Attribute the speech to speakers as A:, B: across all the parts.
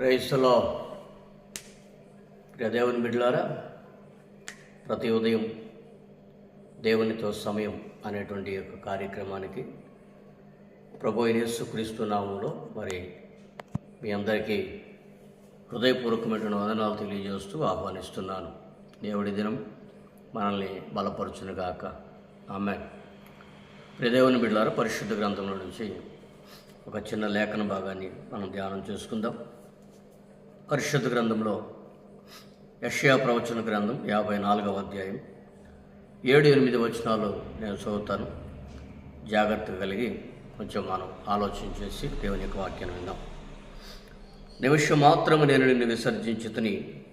A: క్రైస్తలో దేవుని బిడ్డలారా ప్రతి ఉదయం దేవునితో సమయం అనేటువంటి యొక్క కార్యక్రమానికి ప్రభు అయిన యేసుక్రీస్తు నామంలో మరి మీ అందరికీ హృదయపూర్వకమైన వందనాలు తెలియజేస్తూ ఆహ్వానిస్తున్నాను. దేవుడి దినం మనల్ని బలపరచునుగాక. ఆమె ప్రదేవుని బిడ్డలారా పరిశుద్ధ గ్రంథంలో నుంచి ఒక చిన్న లేఖన భాగాన్ని మనం ధ్యానం చేసుకుందాం. పరిశుద్ధ గ్రంథంలో యష్యా ప్రవచన గ్రంథం యాభై నాలుగవ అధ్యాయం ఏడు ఎనిమిది వచనాలు నేను చదువుతాను. జాగ్రత్త కలిగి కొంచెం మనం ఆలోచన చేసి దేవుని యొక్క వాక్యాన్ని విందాం. నిమిషం మాత్రము నేను నిన్ను విసర్జించుతని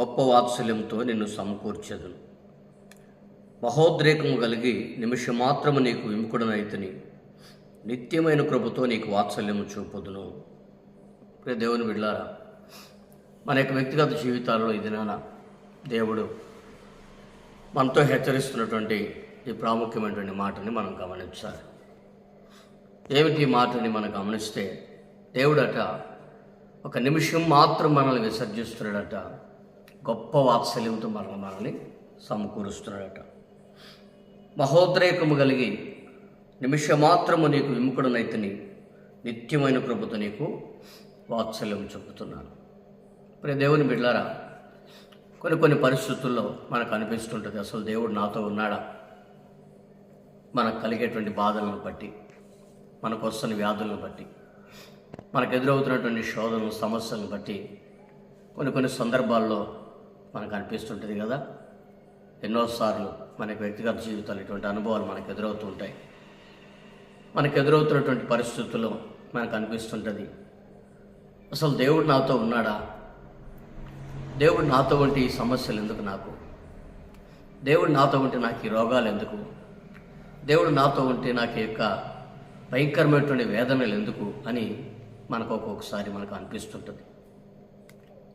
A: గొప్ప వాత్సల్యంతో నిన్ను సమకూర్చేదును. మహోద్రేకము కలిగి నిమిషం మాత్రము నీకు విముకుడనైతని. నిత్యమైన కృపతో నీకు వాత్సల్యము చూపుదును. దేవుని బిడ్డారా మన యొక్క వ్యక్తిగత జీవితాల్లో ఈ దినాన దేవుడు మనతో హెచ్చరిస్తున్నటువంటి ఈ ప్రాముఖ్యమైనటువంటి మాటని మనం గమనించాలి. ఏమిటి ఈ మాటని మనం గమనిస్తే దేవుడట ఒక నిమిషం మాత్రం మనల్ని విసర్జిస్తున్నాడట. గొప్ప వాత్సల్యంతో మన మనల్ని సమకూరుస్తున్నాడట. మహోద్రేకము కలిగి నిమిషమాత్రము నీకు విముఖుడనైతని నిత్యమైన కృపతో నీకు వాత్సల్యం చెబుతున్నాను ప్రియ దేవుని బిడ్డారా కొన్ని కొన్ని పరిస్థితుల్లో మనకు అనిపిస్తుంటుంది అసలు దేవుడు నాతో ఉన్నాడా? మనకు కలిగేటువంటి బాధలను బట్టి మనకు వస్తున్న వ్యాధులను బట్టి మనకు ఎదురవుతున్నటువంటి శోధనలు సమస్యలను బట్టి కొన్ని కొన్ని సందర్భాల్లో మనకు అనిపిస్తుంటుంది కదా? ఎన్నోసార్లు మనకి వ్యక్తిగత జీవితాలు ఇటువంటి అనుభవాలు మనకు ఎదురవుతూ ఉంటాయి. మనకు ఎదురవుతున్నటువంటి పరిస్థితుల్లో మనకు అనిపిస్తుంటుంది అసలు దేవుడు నాతో ఉన్నాడా? దేవుడు నాతో వంటి ఈ సమస్యలు ఎందుకు నాకు? దేవుడు నాతో ఉంటే నాకు ఈ రోగాలు ఎందుకు? దేవుడు నాతో ఉంటే నాకు యొక్క భయంకరమైనటువంటి వేదనలు ఎందుకు? అని మనకు ఒక్కొక్కసారి మనకు అనిపిస్తుంటుంది.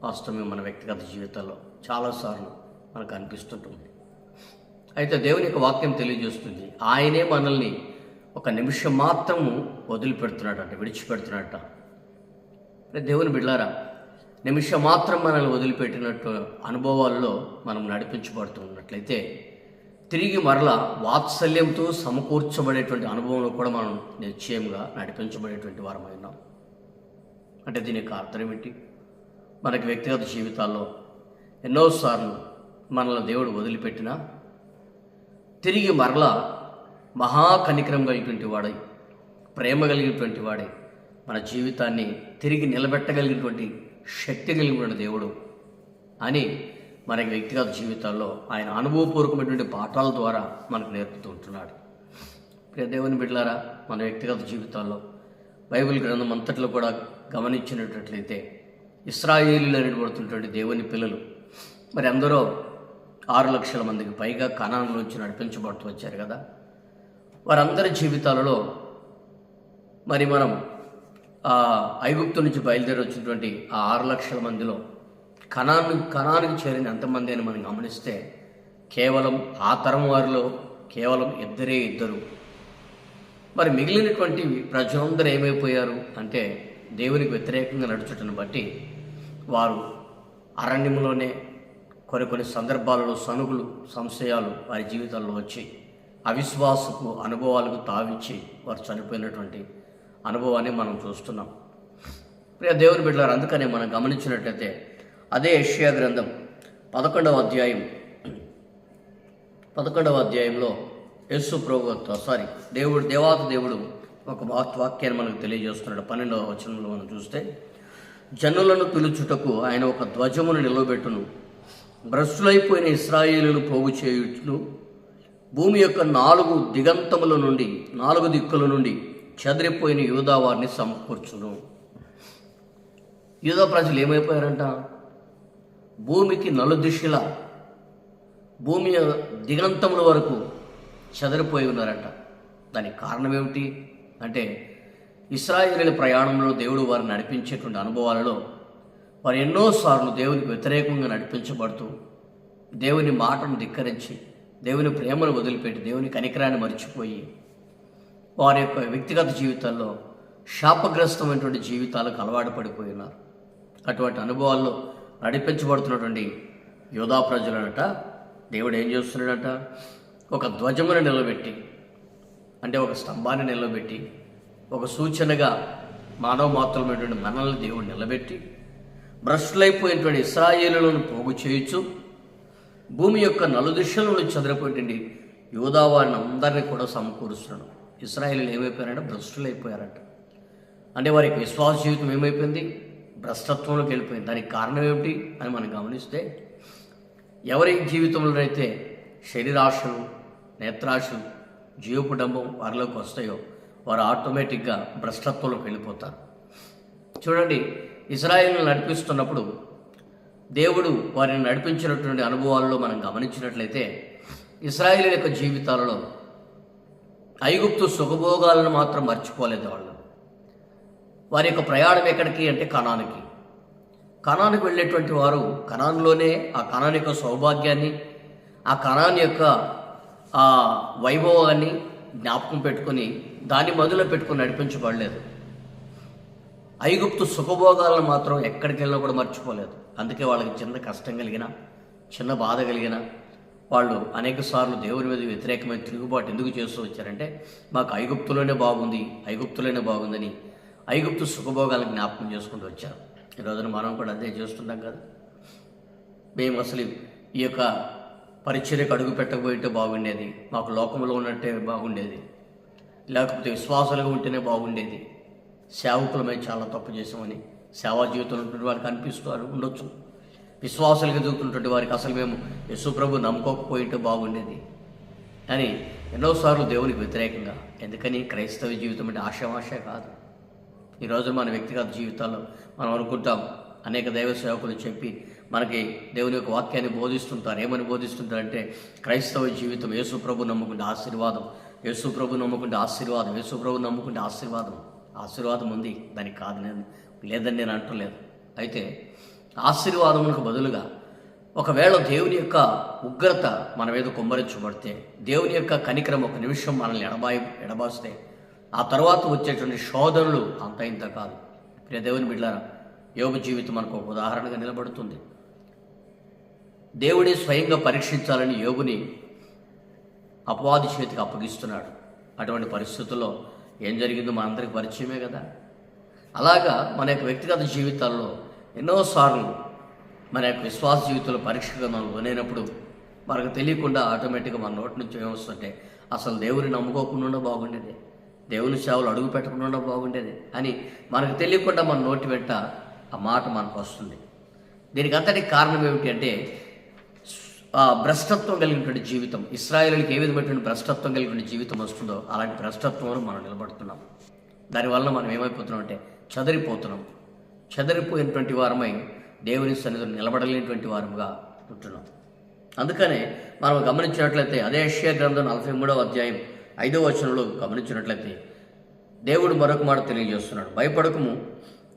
A: వాస్తవమే మన వ్యక్తిగత జీవితంలో చాలాసార్లు మనకు అనిపిస్తుంటుంది. అయితే దేవుని యొక్క వాక్యం తెలియజేస్తుంది. ఆయనే మనల్ని ఒక నిమిషం మాత్రము వదిలిపెడుతున్నాడట విడిచిపెడుతున్నాడట. దేవుని బిడ్డారా నిమిషం మాత్రం మనల్ని వదిలిపెట్టినట్టు అనుభవాల్లో మనం నడిపించబడుతున్నట్లయితే తిరిగి మరలా వాత్సల్యంతో సమకూర్చబడేటువంటి అనుభవంలో కూడా మనం నిశ్చయంగా నడిపించబడేటువంటి వారమై ఉన్నాం. అంటే దీని యొక్క అర్థం ఏమిటి మనకి వ్యక్తిగత జీవితాల్లో ఎన్నోసార్లు మనల్ని దేవుడు వదిలిపెట్టినా తిరిగి మరలా మహాకనికరం కలిగినటువంటి వాడై ప్రేమ కలిగినటువంటి వాడై మన జీవితాన్ని తిరిగి నిలబెట్టగలిగినటువంటి శక్తి కలిగిన దేవుడు అని మనకి వ్యక్తిగత జీవితాల్లో ఆయన అనుభవపూర్వకమైనటువంటి పాఠాల ద్వారా మనకు నేర్పుతూ ఉంటున్నాడు. ప్రియ దేవుని బిడ్డలారా మన వ్యక్తిగత జీవితాల్లో బైబిల్ గ్రంథం అంతట్లో కూడా గమనించినట్లయితే ఇస్రాయేలీలు అనబడుతున్నటువంటి దేవుని పిల్లలు మరి అందరూ ఆరు లక్షల మందికి పైగా కణాలలోంచి నడిపించబడుతూ వచ్చారు కదా. వారందరి జీవితాలలో మరి మనం ఐగుప్తు నుంచి బయలుదేరి వచ్చినటువంటి ఆ ఆరు లక్షల మందిలో కణాన్ని కణానికి చేరిన ఎంతమంది అని మనం గమనిస్తే కేవలం ఆ తరం వారిలో కేవలం ఇద్దరే ఇద్దరు. మరి మిగిలినటువంటి ప్రజలందరూ ఏమైపోయారు అంటే దేవునికి వ్యతిరేకంగా నడుచుటను బట్టి వారు అరణ్యంలోనే కొన్ని కొన్ని సందర్భాలలో సనుగులు సంశయాలు వారి జీవితాల్లో వచ్చి అవిశ్వాసపు అనుభవాలకు తావిచ్చి వారు చనిపోయినటువంటి అనుభవాన్ని మనం చూస్తున్నాం. ప్రియ దేవుని బిడ్డలారు అందుకనే మనం గమనించినట్లయితే అదే యష్యా గ్రంథం పదకొండవ అధ్యాయం పదకొండవ అధ్యాయంలో యేసు ప్రభు సారీ దేవుడు దేవాత దేవుడు ఒక వాక్యాన్ని మనకు తెలియజేస్తున్నాడు. పన్నెండవ వచనంలో మనం చూస్తే జనులను పిలుచుటకు ఆయన ఒక ధ్వజమును నిలవబెట్టును. భ్రష్టులైపోయిన ఇస్రాయేలును పోగు చేయుటను భూమి యొక్క నాలుగు దిగంతముల నుండి నాలుగు దిక్కుల నుండి చెదిరిపోయిన యూదా వారిని సమకూర్చును. యూదా ప్రజలు ఏమైపోయారంట? భూమికి నలుదిశల భూమి దిగంతముల వరకు చెదిరిపోయి ఉన్నారంట. దానికి కారణం ఏమిటి? అంటే ఇస్రాయేలీల ప్రయాణంలో దేవుడు వారిని నడిపించేటువంటి అనుభవాలలో వారు ఎన్నోసార్లు దేవునికి వ్యతిరేకంగా నడిపించబడుతూ దేవుని మాటను ధిక్కరించి దేవుని ప్రేమను వదిలిపెట్టి దేవుని కనికరాన్ని మర్చిపోయి వారి యొక్క వ్యక్తిగత జీవితాల్లో శాపగ్రస్తమైనటువంటి జీవితాలకు అలవాటు పడిపోయినారు. అటువంటి అనుభవాల్లో నడిపించబడుతున్నటువంటి యోధా ప్రజలనట దేవుడు ఏం చేస్తున్నాడట? ఒక ధ్వజమును నిలబెట్టి అంటే ఒక స్తంభాన్ని నిలబెట్టి ఒక సూచనగా మానవ మాత్రమైనటువంటి మనల్ని దేవుడు నిలబెట్టి భ్రష్టులైపోయినటువంటి ఇస్రాయేలులను పోగు చేయొచ్చు భూమి యొక్క నలుదిశల నుండి చదిరిపోయింది యోధా అందరినీ కూడా సమకూరుస్తున్నాడు. ఇస్రాయేలు ఏమైపోయారంటే భ్రష్టులు అయిపోయారంట. అంటే వారికి విశ్వాస జీవితం ఏమైపోయింది? భ్రష్టత్వంలోకి వెళ్ళిపోయింది. దానికి కారణం ఏమిటి అని మనం గమనిస్తే ఎవరి జీవితంలో అయితే శరీరాశలు నేత్రాశలు జీవపుడంబం వారిలోకి వస్తాయో వారు ఆటోమేటిక్గా భ్రష్టత్వంలోకి వెళ్ళిపోతారు. చూడండి ఇజ్రాయిల్ని నడిపిస్తున్నప్పుడు దేవుడు వారిని నడిపించినటువంటి అనుభవాల్లో మనం గమనించినట్లయితే ఇస్రాయిల్ యొక్క జీవితాలలో ఐగుప్తు సుఖభోగాలను మాత్రం మర్చిపోలేదు వాళ్ళు. వారి యొక్క ప్రయాణం ఎక్కడికి అంటే కణానికి కణానికి వెళ్ళేటువంటి వారు కణాన్లోనే ఆ కణాన్ యొక్క సౌభాగ్యాన్ని ఆ కణాన్ యొక్క ఆ వైభవాన్ని జ్ఞాపకం పెట్టుకొని దాన్ని మదులో పెట్టుకుని నడిపించబడలేదు. ఐగుప్తు సుఖభోగాలను మాత్రం ఎక్కడికి వెళ్ళినా కూడా మర్చిపోలేదు. అందుకే వాళ్ళకి చిన్న కష్టం కలిగిన చిన్న బాధ కలిగిన వాళ్ళు అనేక సార్లు దేవుని మీద వ్యతిరేకమైన తిరుగుబాటు ఎందుకు చేస్తూ వచ్చారంటే మాకు ఐగుప్తులోనే బాగుంది ఐగుప్తులోనే బాగుందని ఐగుప్తు సుఖభోగాలను జ్ఞాపకం చేసుకుంటూ వచ్చారు. ఈ రోజున మనం కూడా అదే చేస్తున్నాం కదా. మేము అసలు ఈ యొక్క పరిచర్యకు అడుగు పెట్టకపోయింటే బాగుండేది మాకు లోకంలో ఉన్నట్టే బాగుండేది లేకపోతే విశ్వాసాలుగా ఉంటేనే బాగుండేది. సేవకులమే చాలా తప్పు చేసామని సేవా జీవితంలో ఉన్నటువంటి వారికి అనిపిస్తూ ఉండొచ్చు. విశ్వాసాలుగా ఎదుగుతున్నటువంటి వారికి అసలు మేము యశుప్రభు నమ్ముకోకపోయింటే బాగుండేది. అని ఎన్నోసార్లు దేవునికి వ్యతిరేకంగా ఎందుకని క్రైస్తవ జీవితం అంటే ఆశామాష కాదు. ఈరోజు మన వ్యక్తిగత జీవితాల్లో మనం అనుకుంటాం అనేక దైవ సేవకులు చెప్పి మనకి దేవుని యొక్క వాక్యాన్ని బోధిస్తుంటారు. ఏమని బోధిస్తుంటారంటే క్రైస్తవ జీవితం యేసు ప్రభు నమ్ముకుంటే ఆశీర్వాదం యేసు ప్రభు నమ్ముకుంటే ఆశీర్వాదం యేసు ప్రభు నమ్ముకుంటే ఆశీర్వాదం. ఆశీర్వాదం ఉంది దానికి కాదు నేను లేదని నేను అంటలేదు. అయితే ఆశీర్వాదములకు బదులుగా ఒకవేళ దేవుని యొక్క ఉగ్రత మన మీద కుమ్మరించబడితే దేవుని యొక్క కనికరం ఒక నిమిషం మనల్ని ఎడబాయి ఎడబాస్తే ఆ తర్వాత వచ్చేటువంటి శోధనలు అంత ఇంత కాదు. ప్రియ దేవుని బిడ్డారా యోగ జీవితం మనకు ఒక ఉదాహరణగా నిలబడుతుంది. దేవుడే స్వయంగా పరీక్షించాలని యోగుని అపవాది చేతికి అప్పగిస్తున్నాడు. అటువంటి పరిస్థితుల్లో ఏం జరిగిందో మనందరికి పరిచయమే కదా. అలాగా మన యొక్క వ్యక్తిగత జీవితాల్లో ఎన్నోసార్లు మన యొక్క విశ్వాస జీవితంలో పరీక్షగా మనం లోనైనప్పుడు మనకు తెలియకుండా ఆటోమేటిక్గా మన నోటి నుంచి ఏమొస్తుంటే అసలు దేవుని నమ్ముకోకుండా బాగుండేది. దేవుని సేవలు అడుగు పెట్టకుండా బాగుండేది అని మనకు తెలియకుండా మన నోటి వెంట ఆ మాట మనకు వస్తుంది. దీనికి అంతటి కారణం ఏమిటి అంటే ఆ భ్రష్టత్వం కలిగినటువంటి జీవితం ఇస్రాయేల్కి ఏ విధమైనటువంటి భ్రష్టత్వం కలిగిన జీవితం వస్తుందో అలాంటి భ్రష్టత్వంలో మనం నిలబడుతున్నాం. దానివల్ల మనం ఏమైపోతున్నాం అంటే చదిరిపోతున్నాం. చెదరిపోయినటువంటి వారమై దేవుని సన్నిధిలో నిలబడలేనటువంటి వారముగా ఉంటున్నాం అందుకనే మనం గమనించినట్లయితే అదే ఏషియా గ్రంథం నలభై మూడవ అధ్యాయం ఐదవ వచనంలో గమనించినట్లయితే దేవుడు మరొక మాట తెలియజేస్తున్నాడు. భయపడకము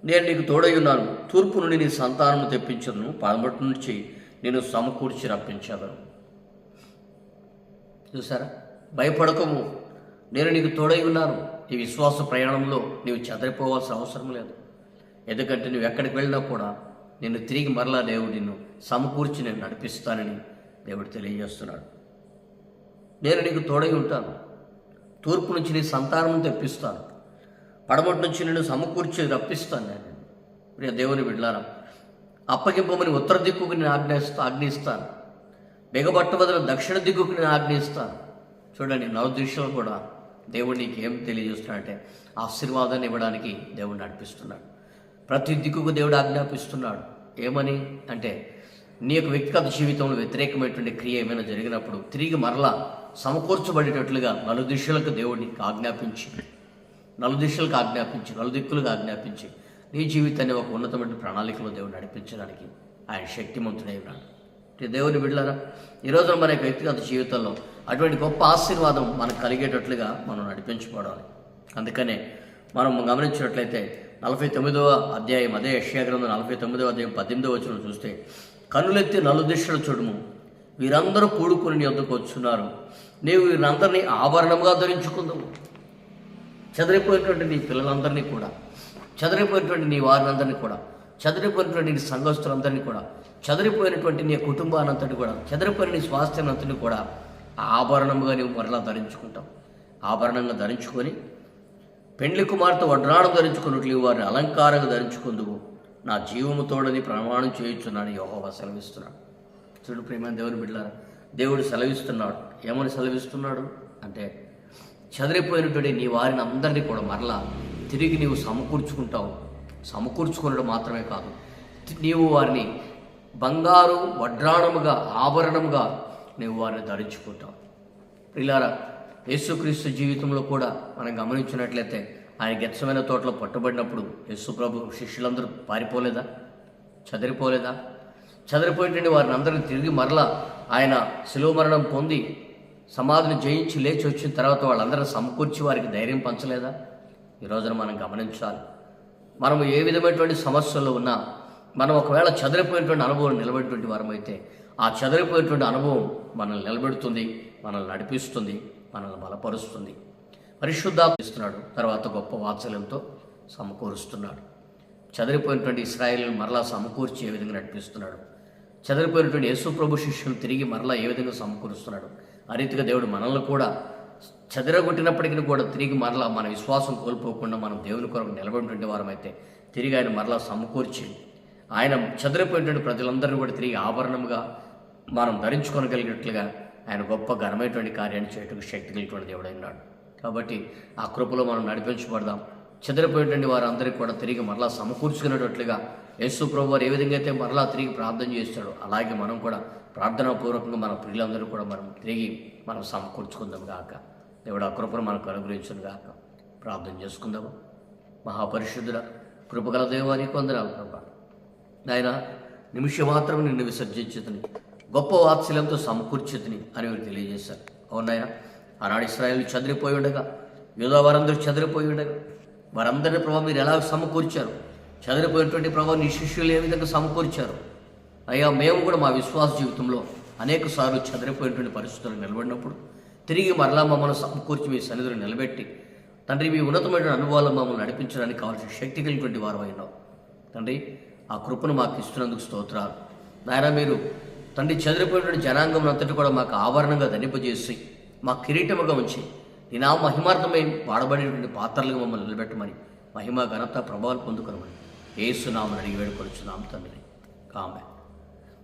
A: నేను నీకు తోడై ఉన్నాను. తూర్పు నుండి నీ సంతానము తెప్పించదును. పడమటి నుంచి నేను సమకూర్చి రప్పించదను. చూసారా? భయపడకము నేను నీకు తోడై ఉన్నాను. నీ విశ్వాస ప్రయాణంలో నీవు చెదరిపోవాల్సిన అవసరం లేదు. ఎందుకంటే నువ్వు ఎక్కడికి వెళ్ళినా కూడా నిన్ను తిరిగి మరలా దేవుడు నిన్ను సమకూర్చి నేను నడిపిస్తానని దేవుడు తెలియజేస్తున్నాడు. నేను నీకు తోడై ఉంటాను. తూర్పు నుంచి నీ సంతానం తెప్పిస్తాను. పడమటి నుంచి నేను సమకూర్చి రప్పిస్తాను నేను. ప్రియ దేవుని బిడ్లారా అప్పగింపమని ఉత్తర దిక్కుకు నేను ఆజ్ఞయిస్తా ఆజ్ఞయిస్తాను బిగబట్ట బదులు దక్షిణ దిక్కుకు నేను ఆజ్ఞయిస్తాను చూడండి నవదృశ్యం కూడా దేవుడు నీకు ఏం తెలియజేస్తున్నాడంటే ఆశీర్వాదాన్ని ఇవ్వడానికి దేవుడు నడిపిస్తున్నాడు. ప్రతి దిక్కుకు దేవుడు ఆజ్ఞాపిస్తున్నాడు. ఏమని? అంటే నీ యొక్క వ్యక్తిగత జీవితంలో వ్యతిరేకమైనటువంటి క్రియ ఏమైనా జరిగినప్పుడు తిరిగి మరలా సమకూర్చబడేటట్లుగా నలుదిశలకు దేవుడిని ఆజ్ఞాపించి నలుదిశలకు ఆజ్ఞాపించి నలుదిక్కులకు ఆజ్ఞాపించి నీ జీవితాన్ని ఒక ఉన్నతమైన ప్రణాళికలో దేవుడు నడిపించడానికి ఆయన శక్తిమంతుడై ఉన్నాడు. దేవుని బిడ్డలారా ఈరోజు మన యొక్క వ్యక్తిగత జీవితంలో అటువంటి గొప్ప ఆశీర్వాదం మనకు కలిగేటట్లుగా మనం నడిపించుకోవాలి అందుకనే మనం గమనించినట్లయితే నలభై తొమ్మిదవ అధ్యాయం అదే యశ్యాగ్రంథం నలభై తొమ్మిదవ అధ్యాయం పద్దెనిమిదవ వచనం చూస్తే కన్నులెత్తి నలుదిశలు చూడము. వీరందరూ కూడుకుని నీ వద్దకు వచ్చున్నారు. నీవు వీరందరినీ ఆభరణంగా ధరించుకుందాము చెదిరిపోయినటువంటి నీ పిల్లలందరినీ కూడా చెదిరిపోయినటువంటి నీ వారినందరినీ కూడా చెదిరిపోయినటువంటి నీ సంఘస్తులందరినీ కూడా చెదిరిపోయినటువంటి నీ కుటుంబానంతటి కూడా చెదిరిపోయిన నీ స్వాస్థ్యానంతటిని కూడా ఆ ఆభరణముగా నీవు మరలా ధరించుకుంటావు. ఆభరణంగా ధరించుకొని పెండ్లి కుమార్తె వడ్రాణం ధరించుకున్నట్లు వారిని అలంకారంగా ధరించుకుందువు. నా జీవము తోడని ప్రమాణం చేయించున్నాను యోహోవా సెలవిస్తున్నాడు. చూడు ప్రేమ దేవుని బిడ్డారా దేవుడు సెలవిస్తున్నాడు. ఏమని సెలవిస్తున్నాడు అంటే చదిరిపోయినటువంటి నీ వారిని అందరినీ కూడా మరలా తిరిగి నీవు సమకూర్చుకుంటావు. సమకూర్చుకునడం మాత్రమే కాదు నీవు వారిని బంగారు వడ్రాణముగా ఆభరణముగా నీవు వారిని ధరించుకుంటావు. ప్రిలారా యేసుక్రీస్తు జీవితంలో కూడా మనం గమనించినట్లయితే ఆయన గెచ్చమైన తోటలో పట్టుబడినప్పుడు యేసు ప్రభు శిష్యులందరూ పారిపోలేదా? చదిరిపోలేదా? చదిరిపోయినటువంటి వారిని అందరిని తిరిగి మరలా ఆయన శిలువ మరణం పొంది సమాధిని జయించి లేచి వచ్చిన తర్వాత వాళ్ళందరూ సమకూర్చి వారికి ధైర్యం పంచలేదా? ఈ రోజున మనం గమనించాలి. మనం ఏ విధమైనటువంటి సమస్యల్లో ఉన్నా మనం ఒకవేళ చదిరిపోయినటువంటి అనుభవం నిలబడినటువంటి వారమైతే ఆ చదిరిపోయినటువంటి అనుభవం మనల్ని నిలబెడుతుంది మనల్ని నడిపిస్తుంది. మనల్ని బలపరుస్తుంది. పరిశుద్ధాత్మ ఇస్తున్నాడు తర్వాత గొప్ప వాత్సల్యంతో సమకూరుస్తున్నాడు. చదిరిపోయినటువంటి ఇస్రాయిల్ని మరలా సమకూర్చి ఏ విధంగా నడిపిస్తున్నాడు? చదిరిపోయినటువంటి యేసు ప్రభు శిష్యులు తిరిగి మరలా ఏ విధంగా సమకూరుస్తున్నాడు? ఆ రీతిగా దేవుడు మనల్ని కూడా చెదరగొట్టినప్పటికీ కూడా తిరిగి మరలా మన విశ్వాసం కోల్పోకుండా మనం దేవుని కొరకు నిలబడినటువంటి వారమైతే తిరిగి ఆయన మరలా సమకూర్చి ఆయన చెదిరిపోయినటువంటి ప్రజలందరినీ కూడా తిరిగి ఆభరణముగా మనం ధరించుకోగలిగినట్లుగా ఆయన గొప్ప ఘనమైనటువంటి కార్యాన్ని చేయటం శక్తి కలిగినటువంటి దేవుడు ఉన్నాడు కాబట్టి ఆ కృపలో మనం నడిపించబడదాం. చెదిరిపోయినటువంటి వారందరికీ కూడా తిరిగి మరలా సమకూర్చుకునేటట్లుగా యేసు ప్రభు వారు ఏ విధంగా అయితే మరలా తిరిగి ప్రార్థన చేస్తాడో అలాగే మనం కూడా ప్రార్థనాపూర్వకంగా మన ప్రియులందరూ కూడా మనం తిరిగి మనం సమకూర్చుకుందాం గాక. దేవుడు ఆ కృపను మనకు అనుగ్రహించును గాక. ప్రార్థన చేసుకుందాము. మహాపరిశుద్ధుల కృపగల దేవానికి వందనాలు ప్రభా. నాయన నిమిషం మాత్రం నిన్ను విసర్జించుతుంది గొప్ప వాత్సల్యంతో సమకూర్చుతుని అని వీరు తెలియజేశారు. అవునాయన ఆనాడు ఇస్రాయల్ చదిరిపోయి ఉండగా యూదా వారందరూ చదిరిపోయి ఉండగా వారందరిని ప్రభావ మీరు ఎలా సమకూర్చారు? చదిరిపోయినటువంటి ప్రభావ నీ శిష్యులు ఏ విధంగా సమకూర్చారు? అయ్యా మేము కూడా మా విశ్వాస జీవితంలో అనేక సార్లు చదిరిపోయినటువంటి పరిస్థితులు నిలబడినప్పుడు తిరిగి మరలా మమ్మల్ని సమకూర్చి మీ సన్నిధిని నిలబెట్టి తండ్రి మీ ఉన్నతమైన అనుభవాలు మమ్మల్ని నడిపించడానికి కావాల్సిన శక్తి కలిగినటువంటి వారు అయినావు తండ్రి ఆ కృపను మాకు ఇస్తున్నందుకు స్తోత్రాలు. నాయన మీరు తండ్రి చదిరిపోయినటువంటి జనాంగం అంతటి కూడా మాకు ఆవరణంగా ధనింపజేసి మా కిరీటముగా ఉంచి నినా మహిమార్థమై వాడబడినటువంటి పాత్రలుగా మమ్మల్ని నిలబెట్టమని మహిమ ఘనత ప్రభావాలు పొందుకొనమని ఏసునామని అడిగి వేడుకొచ్చున్నాం తండ్రి. కామె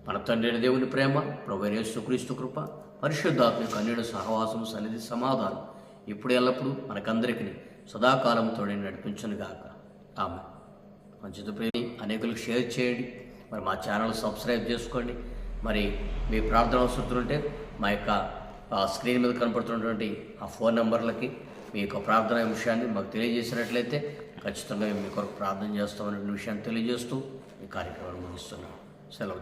A: మన తండ్రి దేవుని ప్రేమ ప్రభు యేసుక్రీస్తు కృప పరిశుద్ధాత్మ కన్యుడు సహవాసం సన్నిధి సమాధానం ఇప్పుడు ఎల్లప్పుడూ మనకందరికీ సదాకాలంతో తోడే నడిపించను గాక. ఆమె మంచిది ప్రేమి అనేకులకు షేర్ చేయండి. మరి మా ఛానల్ సబ్స్క్రైబ్ చేసుకోండి. మరి మీ ప్రార్థన అవసరతుంటే ఉంటే మా యొక్క స్క్రీన్ మీద కనపడుతున్నటువంటి ఆ ఫోన్ నెంబర్లకి మీ యొక్క ప్రార్థన విషయాన్ని మాకు తెలియజేసినట్లయితే ఖచ్చితంగా మేము మీ కొరకు ప్రార్థన చేస్తామనే విషయాన్ని తెలియజేస్తూ ఈ కార్యక్రమాన్ని ముగిస్తున్నాం. సెలవు